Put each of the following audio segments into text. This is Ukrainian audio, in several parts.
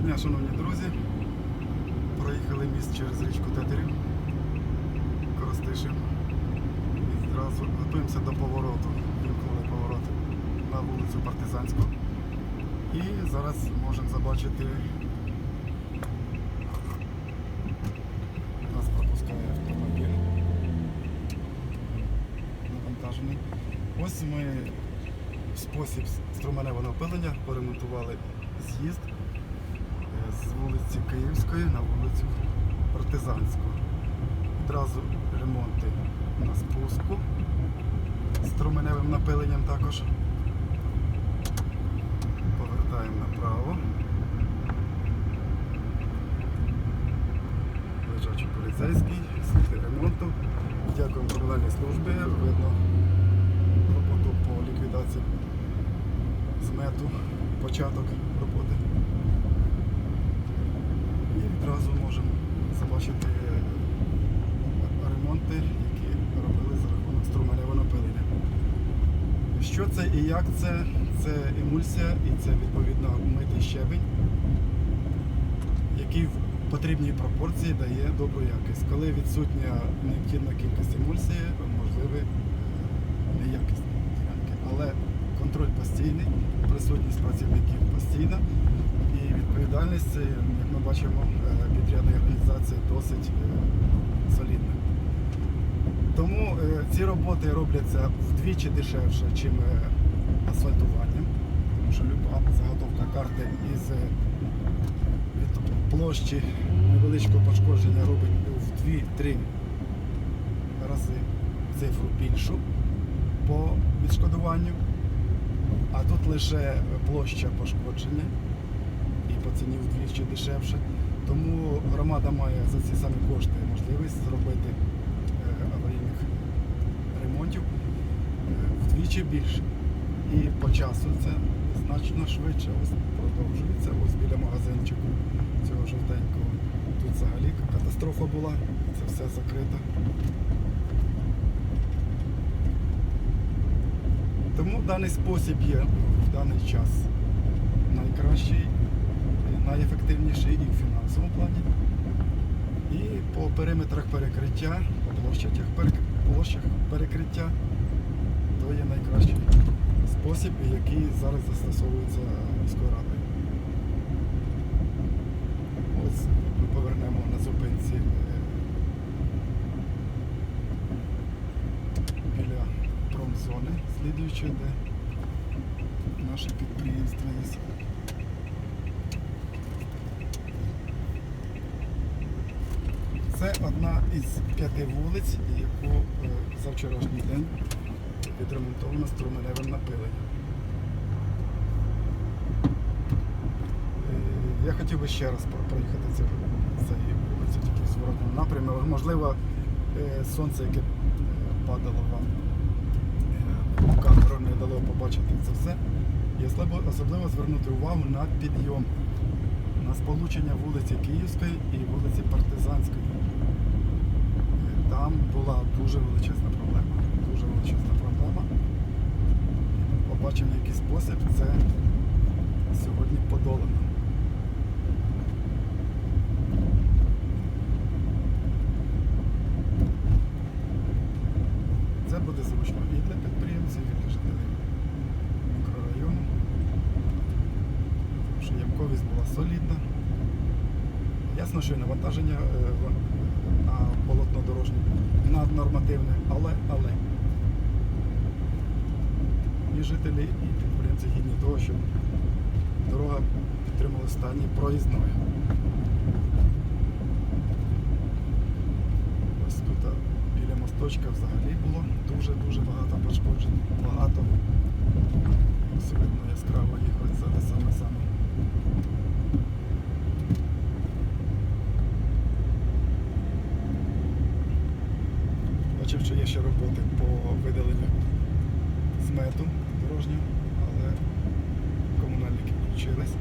Доброго дня, шановні друзі. Проїхали міст через річку Тетерів, Коростишин. І зразу готуємося до повороту. Вимкнули поворот на вулицю Партизанську. І зараз можемо побачити. Нас пропускає автомобіль. Навантажений. Ось ми спосіб струменевого напилення поремонтували з'їзд з вулиці Київської на вулицю Партизанську. Одразу ремонти на спуску з струменевим напиленням також. Повертаємо направо. Лежачий поліцейський, сліди ремонту. Дякуємо комунальній службі. Видно роботу по ліквідації змету, початок роботи. І відразу можемо побачити ремонти, які робили за рахунок струменевого напилення. Що це і як це? Це емульсія і це відповідно митий щебень, який в потрібній пропорції дає добру якість. Коли відсутня необхідна кількість емульсії, можливі неякісні ділянки. Але контроль постійний, присутність працівників постійна і відповідальність, як ми бачимо, е, підрядної організації досить е, солідна. Тому е, ці роботи робляться вдвічі дешевше, ніж асфальтування, тому що люба заготовка карти із від площі невеличкого пошкодження робить в 2-3 рази цифру більшу по відшкодуванню, а тут лише площа пошкодження по ціні вдвічі дешевше. Тому громада має за ці самі кошти можливість зробити е, аварійних ремонтів е, вдвічі більше. І по часу це значно швидше. Ось продовжується. Ось біля магазинчику цього жовтенького. Тут взагалі катастрофа була, це все закрито. Тому даний спосіб є в даний час найкращий, найефективніший і в фінансовому плані. І по периметрах перекриття, по перек- площах перекриття, то є найкращий спосіб, який зараз застосовується міською радою. Ось ми повернемо на зупинці е, біля промзони, слідуючи, де наше підприємство є. Це одна із п'яти вулиць, яку е, за вчорашній день відремонтовано струменевим напиленням. Е, Я хотів би ще раз про- проїхати цю вулицю, тільки в зворотному напрямі. Можливо, е, сонце, яке падало вам в камеру, не дало побачити це все. І особливо звернути увагу на підйом, на сполучення вулиці Київської і вулиці Партизанської. Там була дуже величезна проблема. Дуже величезна проблема. Побачимо, який спосіб це сьогодні подолано. Це буде зручно і для підприємців, і для жителів мікрорайону. Тому що ямковість була солідна. Ясно, що і навантаження е, на полотно дорожнє наднормативне, але, але і жителі, і підприємці гідні того, щоб дорога підтримала стані проїзною. Ось тут біля мосточка взагалі було дуже-дуже багато пошкоджень. Багато. Видно яскраво їх саме саме. Бачив, що є ще роботи по видаленню змету дорожнього, але комунальники включились.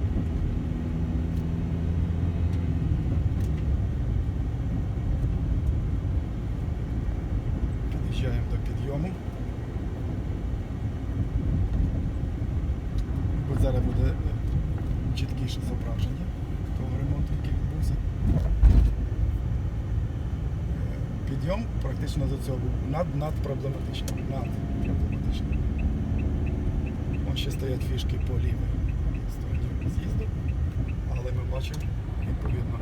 Під'їжджаємо до підйому. Бо зараз буде чіткіше зображення. Е, Підйом практично до цього був над, над проблематичним. Над проблематичним. Вон ще стоять фішки по лівій стороні з'їзду, але ми бачимо, відповідно,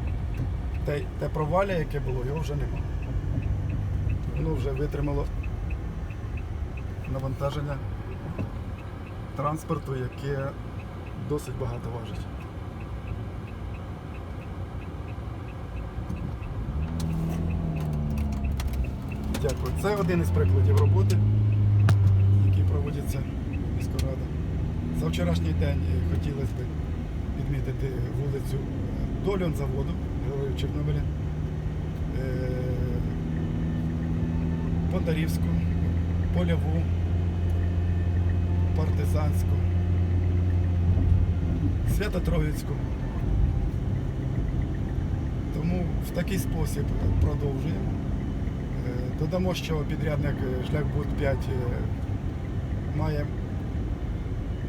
те, те провалля, яке було, його вже немає. Воно вже витримало навантаження транспорту, яке досить багато важить. Дякую. Це один із прикладів роботи, які проводяться міською радою. За вчорашній день е, хотілося б відмітити вулицю е, Дольон заводу Героїв Чорнобиля, е, Бондарівську, Польову, Партизанську, Свято-Троїцьку. Тому в такий спосіб продовжуємо. Додамо, що підрядник е, Шляхбуд 5 е, має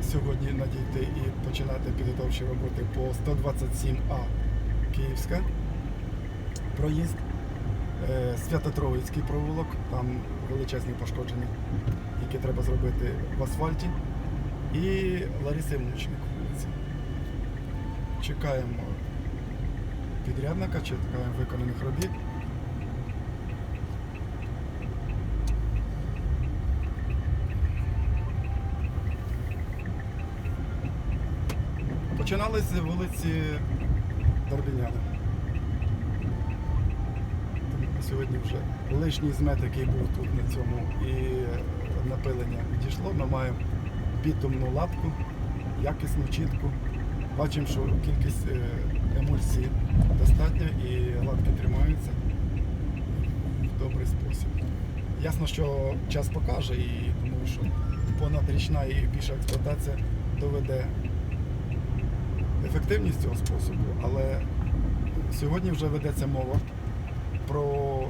сьогодні надійти і починати підготовчі роботи по 127А Київська. Проїзд. Е, Свято-Троїцький провулок, там величезні пошкодження, які треба зробити в асфальті. І Лариси Мучник вулиці. Чекаємо підрядника, чекаємо виконаних робіт. Починали з вулиці Дорбіняна. Сьогодні вже лишній змет, який був тут на цьому, і напилення відійшло. Ми маємо бітумну лапку, якісну, чітку. Бачимо, що кількість е, емульсії достатня і лапки тримаються в добрий спосіб. Ясно, що час покаже, і думаю, що понадрічна і більша експлуатація доведе ефективність цього способу, але сьогодні вже ведеться мова про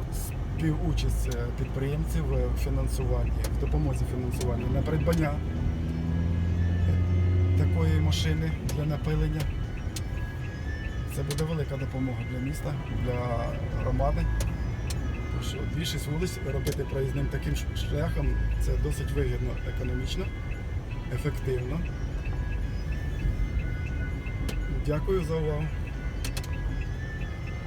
співучасть е, підприємців в фінансуванні, в допомозі фінансуванню на придбання такої машини для напилення. Це буде велика допомога для міста, для громади. Що більшість вулиць робити проїзним таким шляхом це досить вигідно економічно, ефективно. Дякую за увагу.